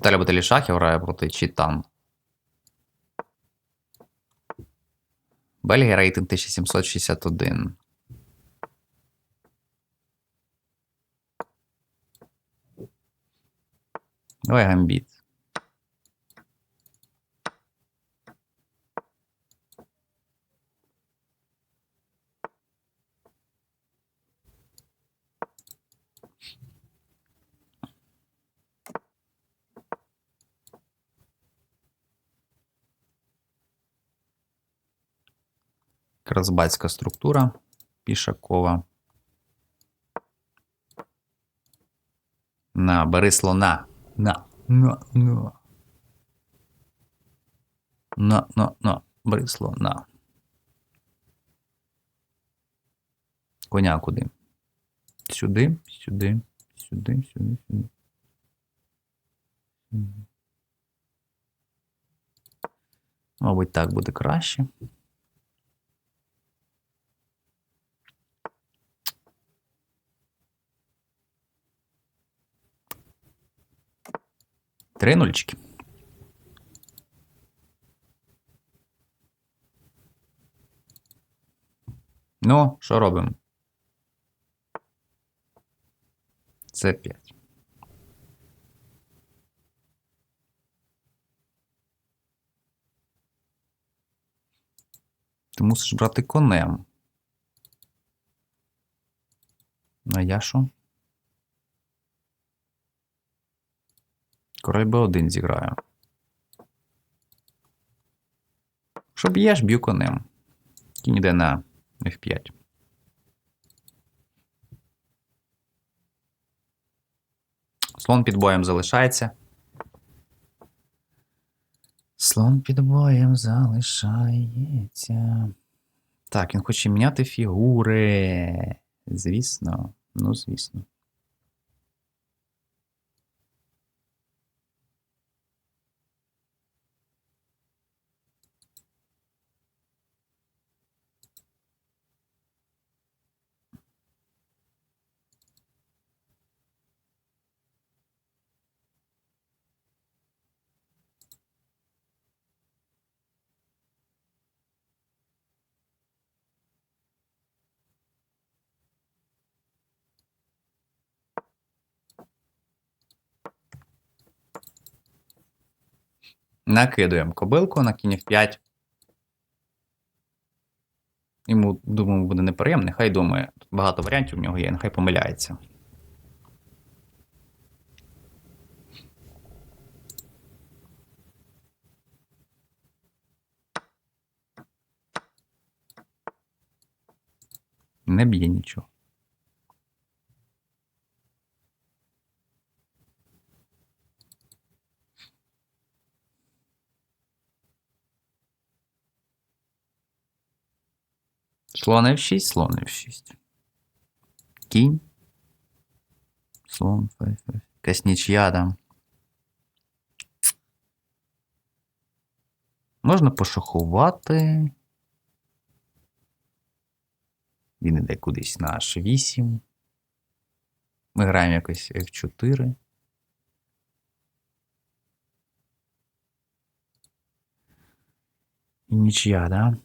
Віталій Баталішахів грає проти Чітан. Бельгія рейтинг 1761. Давай гамбіт. Красбатська структура Пішакова. На, бери слона. На, на, на. На, на, на. Бери слона. Коня куди? Сюди, сюди, сюди, сюди. Сюди. Мабуть, так буде краще. Три нульчики. Ну, що робимо? Це 5. Ти мусиш брати конем. А я що? Король Б1 зіграю. Що б'єш, б'ю конем. Кінь іде на F5. Слон під боєм залишається. Слон під боєм залишається. Так, він хоче міняти фігури. Звісно. Ну, звісно. Накидуємо кобилку на кінь F5. Йому, думаю, буде неприємно. Нехай думає. Тут багато варіантів в нього є, нехай помиляється. Не б'є нічого. Слон F6, слон F6. Кінь. Слон F6. Якась нічия там. Можна пошахувати. Він іде кудись на H8. Ми граємо якось F4. І нічия, да?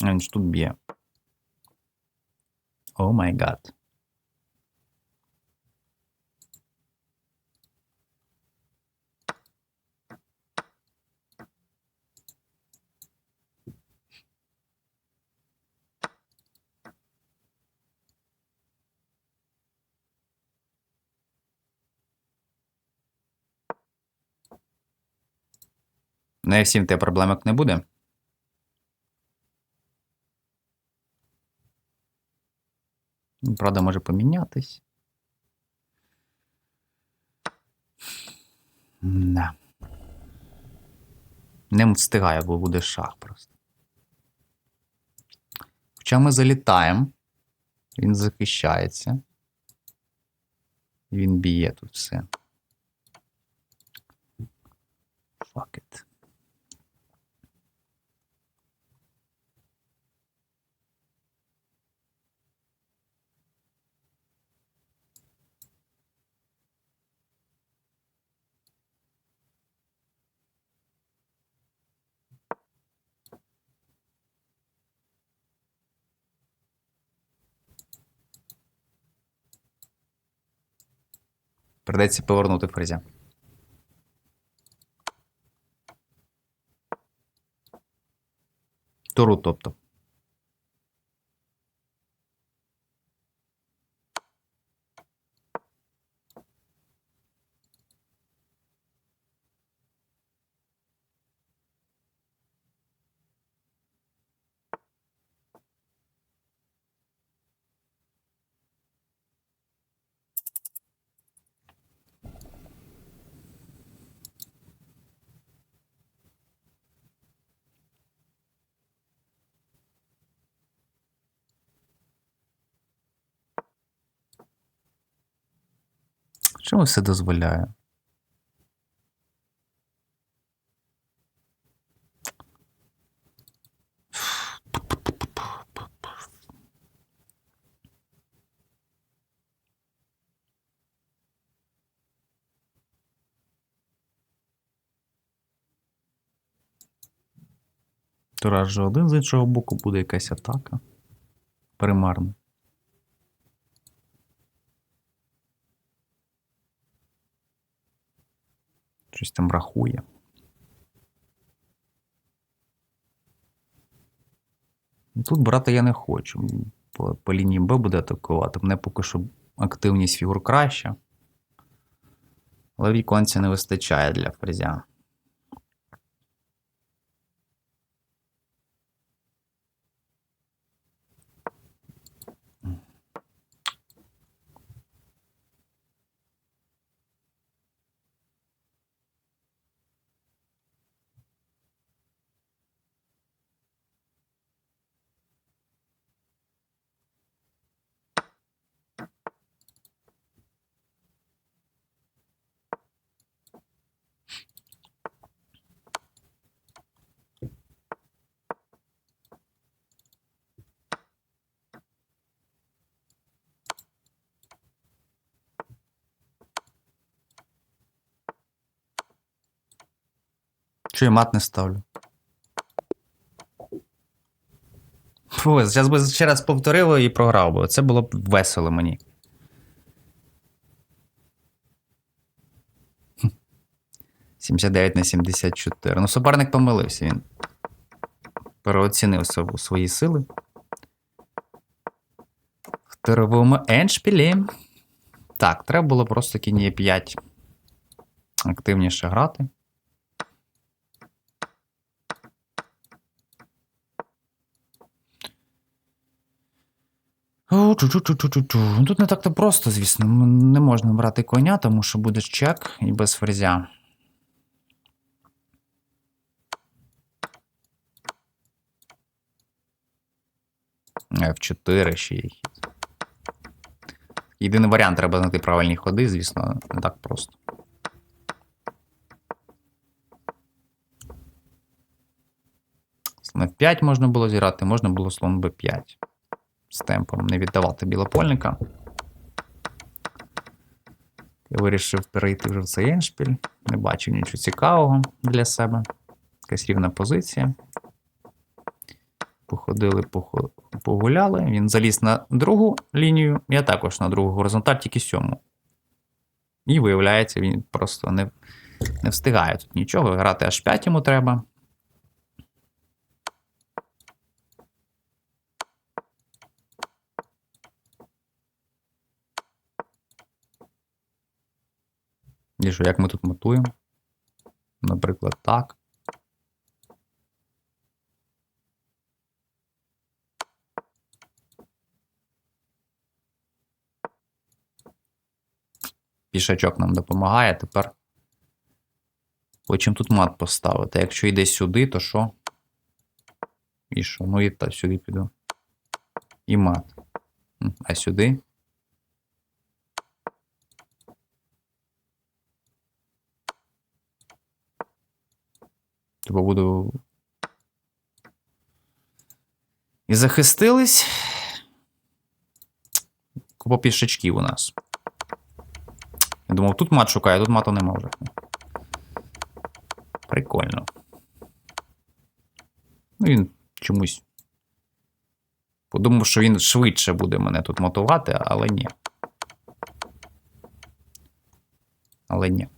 Ж тут б'є. О май гад. На F7 тебе проблемок не буде. Правда, може помінятись. Не. Не встигає, бо буде шах просто. Хоча ми залітаємо. Він захищається. Він б'є тут все. Придеться повернути фрезя. Туру, тобто. Чому все дозволяє? Тураж же один з іншого боку буде якась атака. Примарна. Щось там рахує. Ну, Тут брати я не хочу. По, по лінії Б буде атакувати. Мене поки що активність фігур краща. Але віконця не вистачає для фрезя. Що я мат не ставлю? Фу, зараз би ще раз повторив і програв би. Це було б весело мені. Хм. 79 на 74. Ну, суперник помилився. Він переоцінив свої сили. В тировому еншпілі. Так, треба було просто кінь 5 активніше грати. Тут не так-то просто, звісно. Не можна брати коня, тому що буде чек і без фрезя. F4 ще є. Єдиний варіант треба знайти правильні ходи, звісно, не так просто. Слон F5 можна було зіграти, можна було слон B5 з темпом не віддавати білопольника. Я вирішив перейти вже в цей еншпіль. Не бачив нічого цікавого для себе. Якась рівна позиція. Походили, погуляли. Він заліз на другу лінію, я також на другу горизонталь, тільки сьому. І виявляється, він просто не, не встигає тут нічого. Грати аж 5 йому треба. Що, як ми тут матуємо? Наприклад, так. Пішачок нам допомагає. Тепер хочемо тут мат поставити. Якщо йде сюди, то що? І що? Ну і та сюди піду. і мат. А сюди. Типу буду. І захистились. Купа пішачків у нас. Я думав, тут мат шукає, тут мату нема вже. Прикольно. Ну, він чомусь. Подумав, що він швидше буде мене тут мотувати, але ні. Але ні.